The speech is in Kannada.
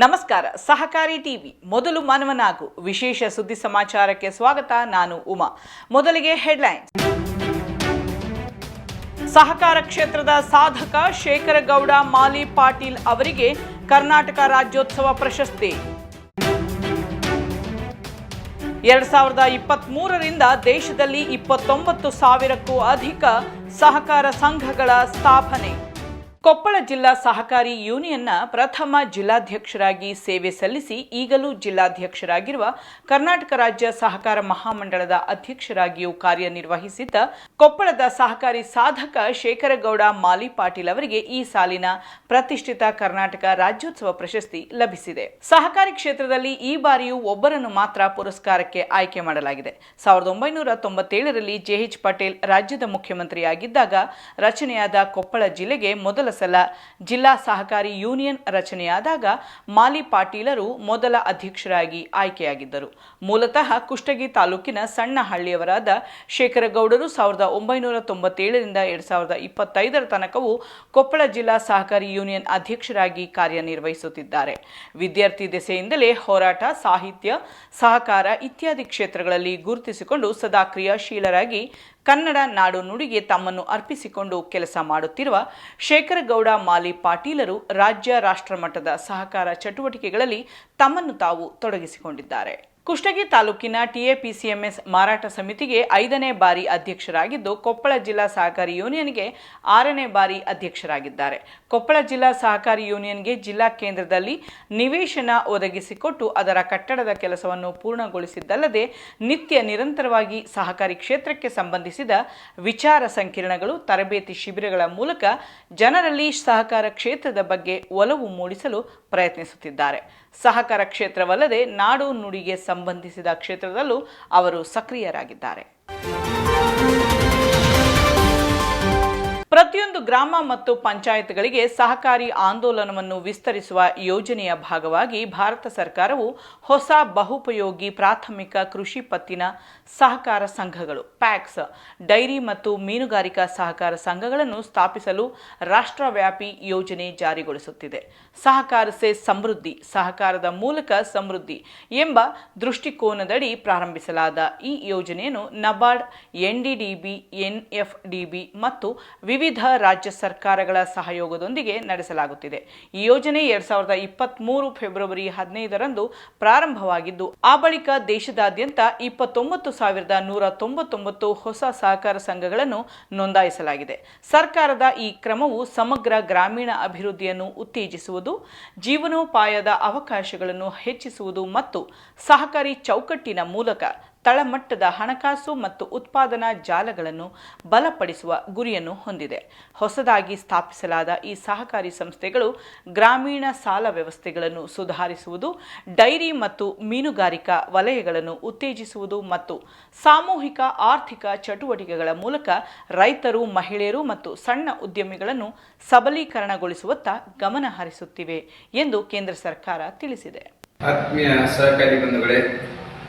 ನಮಸ್ಕಾರ, ಸಹಕಾರಿ ಟಿವಿ, ಮೊದಲು ಮಾನವನಾಗು, ವಿಶೇಷ ಸುದ್ದಿ ಸಮಾಚಾರಕ್ಕೆ ಸ್ವಾಗತ, ನಾನು ಉಮಾ. ಮೊದಲಿಗೆ ಹೆಡ್ಲೈನ್ಸ್. ಸಹಕಾರ ಕ್ಷೇತ್ರದ ಸಾಧಕ ಶೇಖರಗೌಡ, ಮಾಲಿ ಪಾಟೀಲ್ ಅವರಿಗೆ ಕರ್ನಾಟಕ ರಾಜ್ಯೋತ್ಸವ ಪ್ರಶಸ್ತಿ. ಎರಡ್ ಸಾವಿರದ ಇಪ್ಪತ್ತ್ ಮೂರರಿಂದ ದೇಶದಲ್ಲಿ ಇಪ್ಪತ್ತೊಂಬತ್ತು ಸಾವಿರಕ್ಕೂ ಅಧಿಕ ಸಹಕಾರ ಸಂಘಗಳ ಸ್ಥಾಪನೆ. ಕೊಪ್ಪಳ ಜಿಲ್ಲಾ ಸಹಕಾರಿ ಯೂನಿಯನ್ನ ಪ್ರಥಮ ಜಿಲ್ಲಾಧ್ಯಕ್ಷರಾಗಿ ಸೇವೆ ಸಲ್ಲಿಸಿ ಈಗಲೂ ಜಿಲ್ಲಾಧ್ಯಕ್ಷರಾಗಿರುವ ಕರ್ನಾಟಕ ರಾಜ್ಯ ಸಹಕಾರ ಮಹಾಮಂಡಳದ ಅಧ್ಯಕ್ಷರಾಗಿಯೂ ಕಾರ್ಯನಿರ್ವಹಿಸಿದ್ದ ಕೊಪ್ಪಳದ ಸಹಕಾರಿ ಸಾಧಕ ಶೇಖರಗೌಡ ಮಾಲಿ ಪಾಟೀಲ್ ಅವರಿಗೆ ಈ ಸಾಲಿನ ಪ್ರತಿಷ್ಠಿತ ಕರ್ನಾಟಕ ರಾಜ್ಯೋತ್ಸವ ಪ್ರಶಸ್ತಿ ಲಭಿಸಿದೆ. ಸಹಕಾರಿ ಕ್ಷೇತ್ರದಲ್ಲಿ ಈ ಬಾರಿಯೂ ಒಬ್ಬರನ್ನು ಮಾತ್ರ ಪುರಸ್ಕಾರಕ್ಕೆ ಆಯ್ಕೆ ಮಾಡಲಾಗಿದೆ. ಸಾವಿರದ ಒಂಬೈನೂರ ತೊಂಬತ್ತೇಳರಲ್ಲಿ ಜೆಎಚ್ ಪಟೇಲ್ ರಾಜ್ಯದ ಮುಖ್ಯಮಂತ್ರಿಯಾಗಿದ್ದಾಗ ರಚನೆಯಾದ ಕೊಪ್ಪಳ ಜಿಲ್ಲೆಗೆ ಮೊದಲ ಸಲ ಜಿಲ್ಲಾ ಸಹಕಾರಿ ಯೂನಿಯನ್ ರಚನೆಯಾದಾಗ ಮಾಲಿ ಪಾಟೀಲರು ಮೊದಲ ಅಧ್ಯಕ್ಷರಾಗಿ ಆಯ್ಕೆಯಾಗಿದ್ದರು. ಮೂಲತಃ ಕುಷ್ಟಗಿ ತಾಲೂಕಿನ ಸಣ್ಣ ಹಳ್ಳಿಯವರಾದ ಶೇಖರಗೌಡರು ಸಾವಿರದ ಒಂಬೈನೂರ ತೊಂಬತ್ತೇಳರಿಂದ ಎರಡ್ ಸಾವಿರದ ಇಪ್ಪತ್ತೈದರ ತನಕವೂ ಕೊಪ್ಪಳ ಜಿಲ್ಲಾ ಸಹಕಾರಿ ಯೂನಿಯನ್ ಅಧ್ಯಕ್ಷರಾಗಿ ಕಾರ್ಯನಿರ್ವಹಿಸುತ್ತಿದ್ದಾರೆ. ವಿದ್ಯಾರ್ಥಿ ದೆಸೆಯಿಂದಲೇ ಹೋರಾಟ, ಸಾಹಿತ್ಯ, ಸಹಕಾರ ಇತ್ಯಾದಿ ಕ್ಷೇತ್ರಗಳಲ್ಲಿ ಗುರುತಿಸಿಕೊಂಡು ಸದಾ ಕ್ರಿಯಾಶೀಲರಾಗಿ ಕನ್ನಡ ನಾಡು ನುಡಿಗೆ ತಮ್ಮನ್ನು ಅರ್ಪಿಸಿಕೊಂಡು ಕೆಲಸ ಮಾಡುತ್ತಿರುವ ಶೇಖರಗೌಡ ಮಾಲಿ ಪಾಟೀಲರು ರಾಜ್ಯ ರಾಷ್ಟ್ರಮಟ್ಟದ ಸಹಕಾರ ಚಟುವಟಿಕೆಗಳಲ್ಲಿ ತಮ್ಮನ್ನು ತಾವು ತೊಡಗಿಸಿಕೊಂಡಿದ್ದಾರೆ. ಕುಷ್ಟಗಿ ತಾಲೂಕಿನ ಟಿಎಪಿಸಿಎಂಎಸ್ ಮಾರಾಟ ಸಮಿತಿಗೆ ಐದನೇ ಬಾರಿ ಅಧ್ಯಕ್ಷರಾಗಿದ್ದು ಕೊಪ್ಪಳ ಜಿಲ್ಲಾ ಸಹಕಾರಿ ಯೂನಿಯನ್ಗೆ ಆರನೇ ಬಾರಿ ಅಧ್ಯಕ್ಷರಾಗಿದ್ದಾರೆ. ಕೊಪ್ಪಳ ಜಿಲ್ಲಾ ಸಹಕಾರಿ ಯೂನಿಯನ್ಗೆ ಜಿಲ್ಲಾ ಕೇಂದ್ರದಲ್ಲಿ ನಿವೇಶನ ಒದಗಿಸಿಕೊಟ್ಟು ಅದರ ಕಟ್ಟಡದ ಕೆಲಸವನ್ನು ಪೂರ್ಣಗೊಳಿಸಿದ್ದಲ್ಲದೆ ನಿತ್ಯ ನಿರಂತರವಾಗಿ ಸಹಕಾರಿ ಕ್ಷೇತ್ರಕ್ಕೆ ಸಂಬಂಧಿಸಿದ ವಿಚಾರ ಸಂಕಿರಣಗಳು ತರಬೇತಿ ಶಿಬಿರಗಳ ಮೂಲಕ ಜನರಲ್ಲಿ ಸಹಕಾರ ಕ್ಷೇತ್ರದ ಬಗ್ಗೆ ಒಲವು ಮೂಡಿಸಲು ಪ್ರಯತ್ನಿಸುತ್ತಿದ್ದಾರೆ. ಸಹಕಾರ ಕ್ಷೇತ್ರವಲ್ಲದೆ ನಾಡು ನುಡಿಗೆ ಸಂಬಂಧಿಸಿದ ಕ್ಷೇತ್ರದಲ್ಲೂ ಅವರು ಸಕ್ರಿಯರಾಗಿದ್ದಾರೆ. ಪ್ರತಿಯೊಂದು ಗ್ರಾಮ ಮತ್ತು ಪಂಚಾಯತ್ಗಳಿಗೆ ಸಹಕಾರಿ ಆಂದೋಲನವನ್ನು ವಿಸ್ತರಿಸುವ ಯೋಜನೆಯ ಭಾಗವಾಗಿ ಭಾರತ ಸರ್ಕಾರವು ಹೊಸ ಬಹುಪಯೋಗಿ ಪ್ರಾಥಮಿಕ ಕೃಷಿ ಪತ್ತಿನ ಸಹಕಾರ ಸಂಘಗಳು, ಪ್ಯಾಕ್ಸ್, ಡೈರಿ ಮತ್ತು ಮೀನುಗಾರಿಕಾ ಸಹಕಾರ ಸಂಘಗಳನ್ನು ಸ್ಥಾಪಿಸಲು ರಾಷ್ಟ್ರವ್ಯಾಪಿ ಯೋಜನೆ ಜಾರಿಗೊಳಿಸುತ್ತಿದೆ. ಸಹಕಾರ ಸೆ ಸಮೃದ್ಧಿ, ಸಹಕಾರದ ಮೂಲಕ ಸಮೃದ್ಧಿ ಎಂಬ ದೃಷ್ಟಿಕೋನದಡಿ ಪ್ರಾರಂಭಿಸಲಾದ ಈ ಯೋಜನೆಯನ್ನು ನಬಾರ್ಡ್ ಎನ್ಡಿಡಿಬಿ ಎನ್ಎಫ್ಡಿಬಿ ಮತ್ತು ವಿವಿಧ ರಾಜ್ಯ ಸರ್ಕಾರಗಳ ಸಹಯೋಗದೊಂದಿಗೆ ನಡೆಸಲಾಗುತ್ತಿದೆ. ಈ ಯೋಜನೆ ಎರಡ್ ಸಾವಿರದ ಇಪ್ಪತ್ಮೂರು ಫೆಬ್ರವರಿ ಹದಿನೈದರಂದು ಪ್ರಾರಂಭವಾಗಿದ್ದು, ಆ ಬಳಿಕ ದೇಶದಾದ್ಯಂತ ಇಪ್ಪತ್ತೊಂಬತ್ತು ಸಾವಿರದ ನೂರ ತೊಂಬತ್ತೊಂಬತ್ತು ಹೊಸ ಸಹಕಾರ ಸಂಘಗಳನ್ನು ನೋಂದಾಯಿಸಲಾಗಿದೆ. ಸರ್ಕಾರದ ಈ ಕ್ರಮವು ಸಮಗ್ರ ಗ್ರಾಮೀಣ ಅಭಿವೃದ್ಧಿಯನ್ನು ಉತ್ತೇಜಿಸುವುದು, ಜೀವನೋಪಾಯದ ಅವಕಾಶಗಳನ್ನು ಹೆಚ್ಚಿಸುವುದು ಮತ್ತು ಸಹಕಾರಿ ಚೌಕಟ್ಟಿನ ಮೂಲಕ ತಳಮಟ್ಟದ ಹಣಕಾಸು ಮತ್ತು ಉತ್ಪಾದನಾ ಜಾಲಗಳನ್ನು ಬಲಪಡಿಸುವ ಗುರಿಯನ್ನು ಹೊಂದಿದೆ. ಹೊಸದಾಗಿ ಸ್ಥಾಪಿಸಲಾದ ಈ ಸಹಕಾರಿ ಸಂಸ್ಥೆಗಳು ಗ್ರಾಮೀಣ ಸಾಲ ವ್ಯವಸ್ಥೆಗಳನ್ನು ಸುಧಾರಿಸುವುದು, ಡೈರಿ ಮತ್ತು ಮೀನುಗಾರಿಕಾ ವಲಯಗಳನ್ನು ಉತ್ತೇಜಿಸುವುದು ಮತ್ತು ಸಾಮೂಹಿಕ ಆರ್ಥಿಕ ಚಟುವಟಿಕೆಗಳ ಮೂಲಕ ರೈತರು, ಮಹಿಳೆಯರು ಮತ್ತು ಸಣ್ಣ ಉದ್ಯಮಿಗಳನ್ನು ಸಬಲೀಕರಣಗೊಳಿಸುವತ್ತ ಗಮನ ಹರಿಸುತ್ತಿವೆ ಎಂದು ಕೇಂದ್ರ ಸರ್ಕಾರ ತಿಳಿಸಿದೆ. ಆತ್ಮೀಯ ಸಹಕಾರಿ ಬಂಧುಗಳೇ